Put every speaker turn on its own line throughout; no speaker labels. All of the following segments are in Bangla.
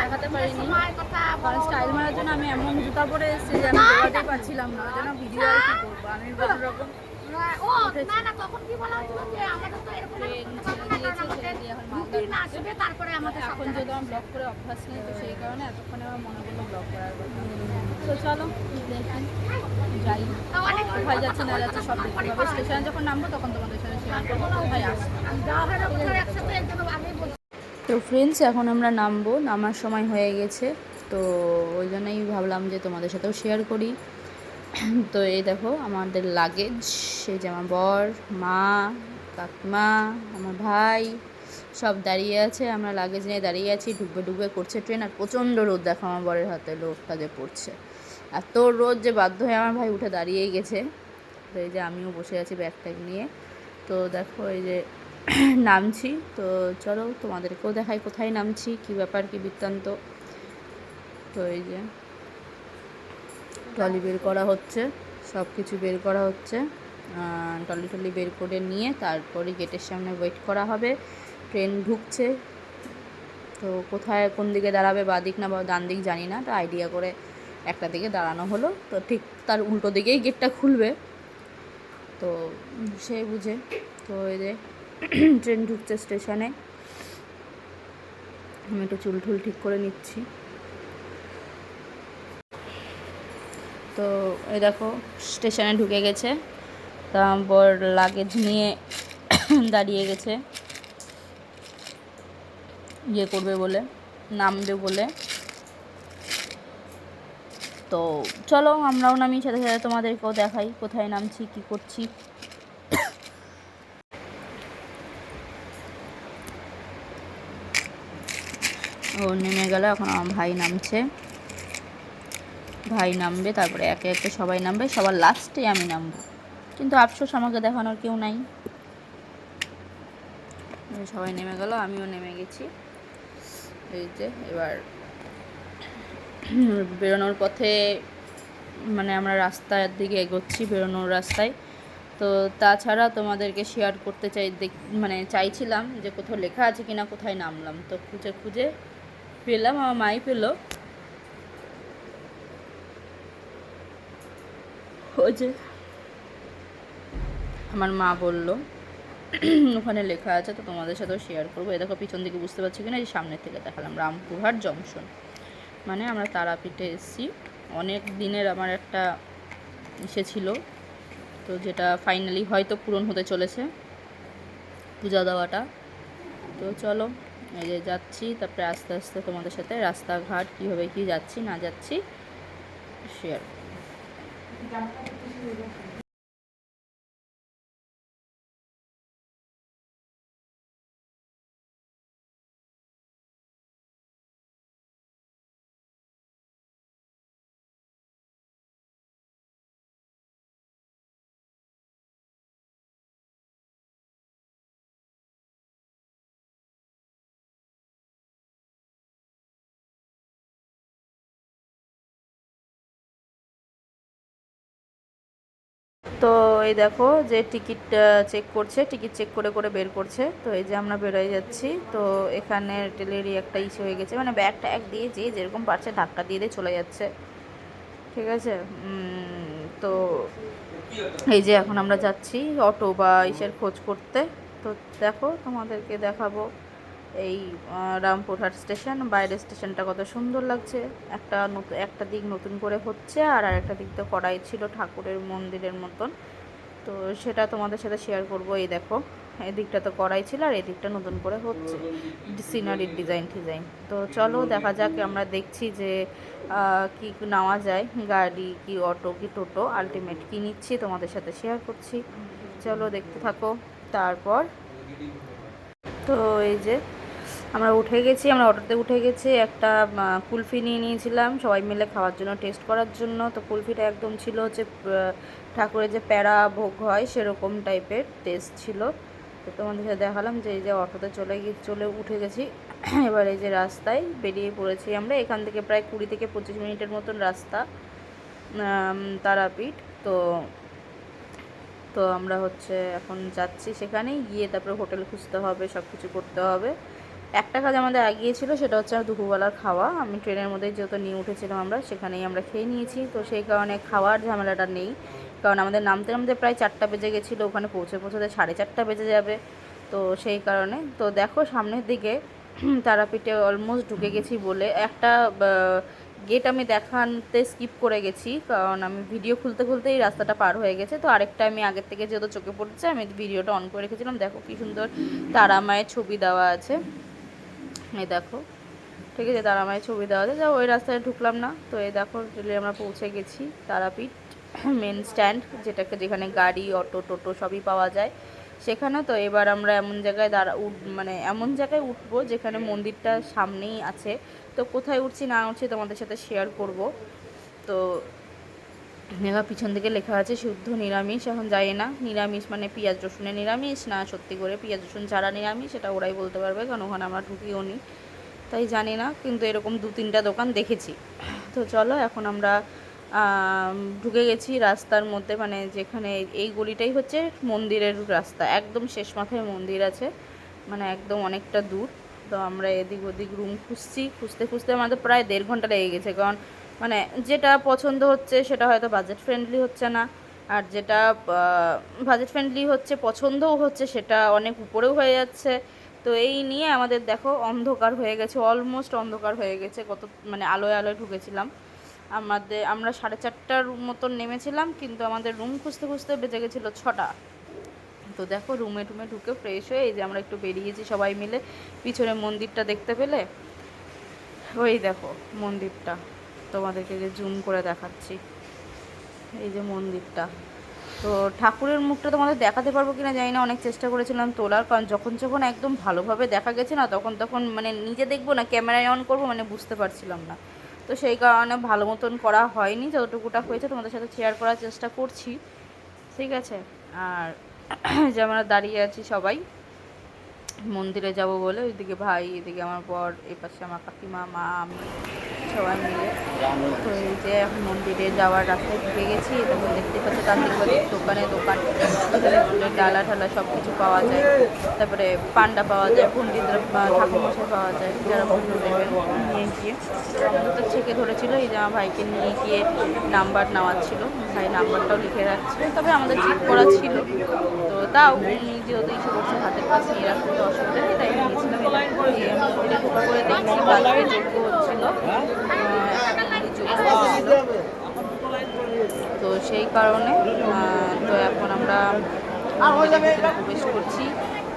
দেখাতে পারিনি স্টাইল মারার জন্য আমি এমন জুতা পরে এসেছি যে আমি পারছিলাম না ওই জন্য ভিডিও আর কি করব আমি রকম
তারপরে আমাদের
এখন যেহেতু আমার ব্লগ করে অভ্যাস নেই তো সেই কারণে এতক্ষণে আমার মনে করল ব্লগ করার কথা তো চলো দেখি যাই কোথায় যাচ্ছে না যাচ্ছে সব দেখতে স্টেশনে যখন নামবো তখন তোমাদের
তো ফ্রেন্ডস এখন আমরা নামবো। নামার সময় হয়ে গেছে। তো ওই জন্যই ভাবলাম যে তোমাদের সাথেও শেয়ার করি। তো এই দেখো, আমাদের লাগেজ সেই যে আমার বর, মা, কাকিমা, আমার ভাই, সব দাঁড়িয়ে আছে। আমরা লাগেজ নিয়ে দাঁড়িয়ে আছি। ডুববে ডুববে করছে ট্রেন আর প্রচণ্ড রোদ। দেখো আমার বরের হাতে রোদটা যে পড়ছে। এত রোদ যে বাধ্য হয়ে আমার ভাই উঠে দাঁড়িয়েই গেছে। তো এই যে আমিও বসে আছি ব্যাগ ট্যাগ নিয়ে। তো দেখো এই যে নামছি। তো চলো তোমাদেরকেও দেখাই কোথায় নামছি, কি ব্যাপার, কি বৃত্তান্ত। তো এই যে টলি বের করা হচ্ছে সব কিছু বের করা হচ্ছে। টলি টলি বের করে নিয়ে তারপরে গেটের সামনে ওয়েট করা হবে। ট্রেন ঢুকছে। তো কোথায়, কোন দিকে দাঁড়াবে, বা দিক না বা ডান দিক জানি না, তো আইডিয়া করে একটা দিকে দাঁড়ানো হলো। তো ঠিক তার উল্টো দিকেই গেটটা খুলবে। তো সে বুঝে। তো এই যে ট্রেন ঢুকছে স্টেশনে। আমি একটু চুল টুল ঠিক করে নিচ্ছি। তো এই দেখো, স্টেশনে ঢুকে গেছে। তারপর লাগেজ নিয়ে দাঁড়িয়ে গেছে। ইয়ে করবে বলে, নামবে বলে। তো চলো আমরাও নামি, সাথে সাথে তোমাদেরকেও দেখাই কোথায় নামছি, কি করছি। ও, নেমে গেল, এখন আমার ভাই নামছে। ভাই নামবে, তারপরে একে একে সবাই নামবে, সবার লাস্টে আমি নামবো। কিন্তু আফসোস, আমাকে দেখানোর কেউ নাই। সবাই নেমে গেল, আমিও নেমে গেছি। এই যে, এবার বেরোনোর পথে মানে আমরা রাস্তার দিকে এগোচ্ছি, বেরোনোর রাস্তায়। তো তাছাড়া তোমাদেরকে শেয়ার করতে চাই মানে চাইছিলাম যে কোথাও লেখা আছে কিনা, কোথায় নামলাম। তো খুঁজে খুঁজে পেলাম, আমার মাই পেল। ওই যে আমার মা বলল, ওখানে লেখা আছে, তো তোমাদের সাথেও শেয়ার করব। এ দেখো, পিছন দিকে বুঝতে পারছি কিনা, এই সামনের থেকে দেখালাম, রামপুরহাট জংশন। মানে আমরা তারাপীঠে এসেছি। অনেক দিনের আমার একটা ইসে ছিল, তো যেটা ফাইনালি হয়তো পূরণ হতে চলেছে পূজা দেওয়াটা। তো চলো, এই যে যাচ্ছি, তারপরে আস্তে আস্তে তোমাদের সাথে রাস্তাঘাট কীভাবে কী যাচ্ছি না যাচ্ছি শেয়ার তো এই দেখো যে টিকিট চেক করছে টিকিট চেক করে করে বের করছে। তো এই যে আমরা বেরোয় যাচ্ছি। তো এখানে টেলেরই একটা ইস্যু হয়ে গেছে। মানে ব্যাগ ট্যাগ দিয়ে যে যেরকম পারছে ধাক্কা দিয়ে দিয়ে চলে যাচ্ছে। ঠিক আছে? তো এই যে এখন আমরা যাচ্ছি অটো বা ইসের খোঁজ করতে। তো দেখো তোমাদেরকে দেখাবো। এই রামপুরহাট স্টেশন, বাইরের স্টেশনটা কত সুন্দর লাগছে। একটা নতুন একটা দিক নতুন করে হচ্ছে আর আরেকটা দিক তো করাই ছিল ঠাকুরের মন্দিরের মতন। তো সেটা তোমাদের সাথে শেয়ার করব, এই দেখো। এই দিকটা তো করাই ছিল আর এই দিকটা নতুন করে হচ্ছে। সিনারির ডিজাইন ডিজাইন তো চলো দেখা যাক, আমরা দেখছি যে কি নেওয়া যায়, গাড়ি কি অটো কি টোটো আলটিমেট কি নিচ্ছি তোমাদের সাথে শেয়ার করছি। চলো দেখতে থাকো। তারপর তো এই যে আমরা উঠে গেছি, আমরা অটোতে উঠে গেছি, একটা কুলফি নিয়ে নিয়েছিলাম। সবাই মিলে খাওয়ার জন্য টেস্ট করার জন্য। তো কুলফিটা একদম ছিল হচ্ছে ঠাকুরের যে প্যারা ভোগ হয়, সেরকম টাইপের টেস্ট ছিল। তো তোমাদের সাথে দেখালাম যে, এই যে অটোতে চলে গিয়ে, চলে উঠে গেছি। এবার এই যে রাস্তায় বেরিয়ে পড়েছি আমরা। এখান থেকে প্রায় কুড়ি থেকে পঁচিশ মিনিটের মতন রাস্তা তারাপীঠ। তো তো আমরা হচ্ছে এখন যাচ্ছি সেখানেই। গিয়ে তারপরে হোটেল খুঁজতে হবে সব কিছু করতে হবে। একটা কাজ আমাদের এগিয়ে ছিল, সেটা হচ্ছে দুপুরবেলার খাওয়া। আমি ট্রেনের মধ্যে যেহেতু নিয়ে উঠেছিলাম আমরা, সেখানেই আমরা খেয়ে নিয়েছি। তো সেই কারণে খাওয়ার ঝামেলাটা নেই। কারণ আমাদের নামতে নামতে প্রায় চারটা বেজে গেছিল, ওখানে পৌঁছে পৌঁছতে সাড়ে চারটা বেজে যাবে। তো সেই কারণে, তো দেখো সামনের দিকে তারাপীঠে অলমোস্ট ঢুকে গেছি বলে। একটা গেট আমি দেখানতে স্কিপ করে গেছি, কারণ আমি ভিডিও খুলতে খুলতেই রাস্তাটা পার হয়ে গেছে। তো আরেকটা আমি আগের থেকে যেহেতু চোখে পড়েছে, আমি ভিডিওটা অন করে রেখেছিলাম। দেখো কি সুন্দর তারা মায়ের ছবি দেওয়া আছে। এই দেখো। ঠিক আছে, তারা মায়ের ছবি দেওয়া আছে। যা ওই রাস্তায় ঢুকলাম না। তো এই দেখো, রেলে আমরা পৌঁছে গেছি তারাপীঠ মেন স্ট্যান্ড যেটাকে যেখানে গাড়ি, অটো, টোটো সবই পাওয়া যায় সেখানে তো এবার আমরা এমন জায়গায় দাঁড়া, উঠ মানে এমন জায়গায় উঠবো যেখানে মন্দিরটা সামনেই আছে। তো কোথায় উঠছি না উঠছি তোমাদের সাথে শেয়ার করব। তো মেঘা পিছন দিকে লেখা আছে, শুদ্ধ নিরামিষ, এখন জানি না। নিরামিষ মানে পেঁয়াজ রসুনের নিরামিষ? না, সত্যি করে পেঁয়াজ, রসুন ছাড়া নিরামিষ? সেটা ওরাই বলতে পারবে, কারণ ওখানে আমরা ঢুকিও নি। তাই জানি না, কিন্তু এরকম দু তিনটা দোকান দেখেছি। তো চলো, এখন আমরা ঢুকে গেছি রাস্তার মধ্যে মানে যেখানে এই গলিটাই হচ্ছে মন্দিরের রাস্তা। একদম শেষ মাথায় মন্দির আছে মানে একদম অনেকটা দূর। তো আমরা এদিক ওদিক রুম খুঁজছি। খুঁজতে খুঁজতে আমাদের প্রায় দেড় ঘণ্টা লেগে গেছে, কারণ মানে যেটা পছন্দ হচ্ছে সেটা হয়তো বাজেট ফ্রেন্ডলি হচ্ছে না। আর যেটা বাজেট ফ্রেন্ডলি হচ্ছে, পছন্দও হচ্ছে সেটা অনেক উপরেও হয়ে যাচ্ছে। তো এই নিয়ে আমাদের দেখো অন্ধকার হয়ে গেছে অলমোস্ট অন্ধকার হয়ে গেছে, কত মানে আলোয় আলোয় ঢুকেছিলাম। আমাদের, আমরা সাড়ে চারটার মতন নেমেছিলাম, কিন্তু আমাদের রুম খুঁজতে খুঁজতে বেজে গেছিল ছটা। তো দেখো রুমে টুমে ঢুকে ফ্রেশ হয়ে এই যে আমরা একটু বেরিয়েছি সবাই মিলে, পিছনে মন্দিরটা দেখতে পেলে? ওই দেখো মন্দিরটা। তোমাদেরকে জুম করে দেখাচ্ছি। এই যে মন্দিরটা। তো ঠাকুরের মুখটা তোমাদের দেখাতে পারব কিনা জানি না, অনেক চেষ্টা করেছিলাম তোলার, কারণ যখন যখন একদম ভালোভাবে দেখা গেছে না, তখন তখন মানে নিজে দেখব না, ক্যামেরায় অন করব মানে বুঝতে পারছিলাম না। তো সেই কারণে ভালো মতন করা হয়নি, যতটুকুটা হয়েছে তোমাদের সাথে শেয়ার করার চেষ্টা করছি। ঠিক আছে? আর যে আমরা দাঁড়িয়ে আছি সবাই, মন্দিরে যাব বলে, ওইদিকে ভাই, এদিকে আমার বর এই পাশে আমার কাকিমা, মা, আমি। সবাই মিলে। তো এই যে এখন মন্দিরে যাওয়ার রাস্তায় ঢুকে গেছি তখন দেখতে পাচ্ছি তান্ত্রিক বাড়ির দোকানে দোকান। এখানে ফুলের ডালা ঠালা সব কিছু পাওয়া যায়। তারপরে পান্ডা পাওয়া যায়, পণ্ডিতরা ঠাকুর মশাই পাওয়া যায়, যারা পুজো দেবেন নিয়ে গিয়ে। তো ছেঁকে ধরেছিল, এই যে আমার ভাইকে নিয়ে গিয়ে নাম্বার নেওয়াচ্ছিল ভাই নাম্বারটাও লিখে রাখছে, তবে আমাদের চেক করা ছিল। তো তাও যেহেতু ইসে করছে হাতের কাছে নিয়ে রাখতে অসুবিধা নেই, তাই নিয়েছিলাম করে দেখছি, বাজারে যোগ্য হচ্ছিল আহ, যোগ্য হচ্ছিল তো সেই কারণে তো এখন আমরা প্রবেশ করছি।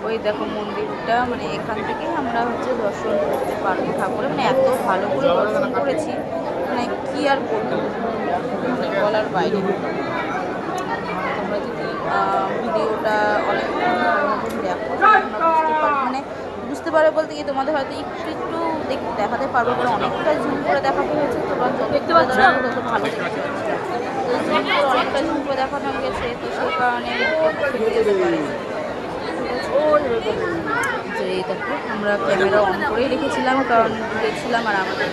ওই দেখো মন্দিরটা মানে এখান থেকেই আমরা হচ্ছে দর্শন করতে পারব ঠাকুরের মানে এত ভালো করে দর্শন করেছি মানে কি আর বলব মানে বলার বাইরে তোমরা যদি ভিডিওটা মতন দেখো মানে বুঝতে পারবে বলতে কি তোমাদের হয়তো একটু একটু দেখ- দেখাতে পারব অনেকটা জুম করে দেখাতে হয়েছে তোমরা যত দেখতে ভালো দেখতে করে করে দেখানো গেছে তো সেই কারণে যে এই দেখো আমরা ক্যামেরা অন করেই রেখেছিলাম কারণ দূরেছিলাম আর আমাদের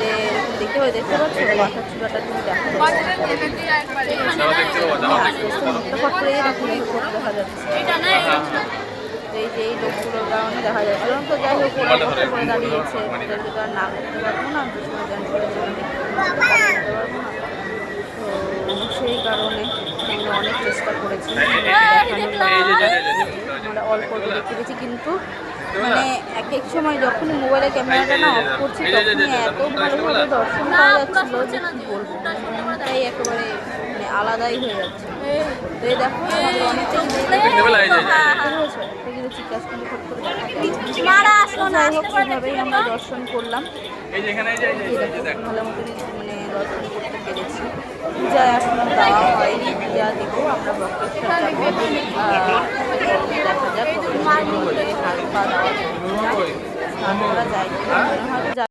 যে দেখতে পাই দেখতে পাচ্ছ? মাথার চূড়াটা তুমি দেখা। যাচ্ছে করে দেখা যাচ্ছে। এই যে এই লোকগুলোর কারণে দেখা যাচ্ছিল তো যাই হোক ওরা করে দাঁড়িয়েছে। ওদেরকে তো আর না করতে পারব না দুশো জন করে জন্য দেখতে পারব না তো সেই কারণে আমরা অনেক চেষ্টা করেছি আমরা অল্প অল্প দেখতে পেয়েছি কিন্তু মানে এক এক সময় যখনই মোবাইলে ক্যামেরাটা না অফ করছি তখনই এত ভালোভাবে দর্শন পাওয়া যাচ্ছিল যে কি বলব মনটাই একেবারে মানে আলাদাই হয়ে যাচ্ছে তো এই দেখো আমাদের অনেকটা চিকাসকুন্দি ফট করে দেখাতে
মারা আসলো না
যাই হোক সেভাবেই আমরা দর্শন করলাম
যেখানে
ভালো মতনই মানে দর্শন করতে পেরেছি পূজা এখনও দেওয়া হয়নি পূজা দেখব আমরা ব্লগটা দেখা যাক। হাত পা দেওয়া যায়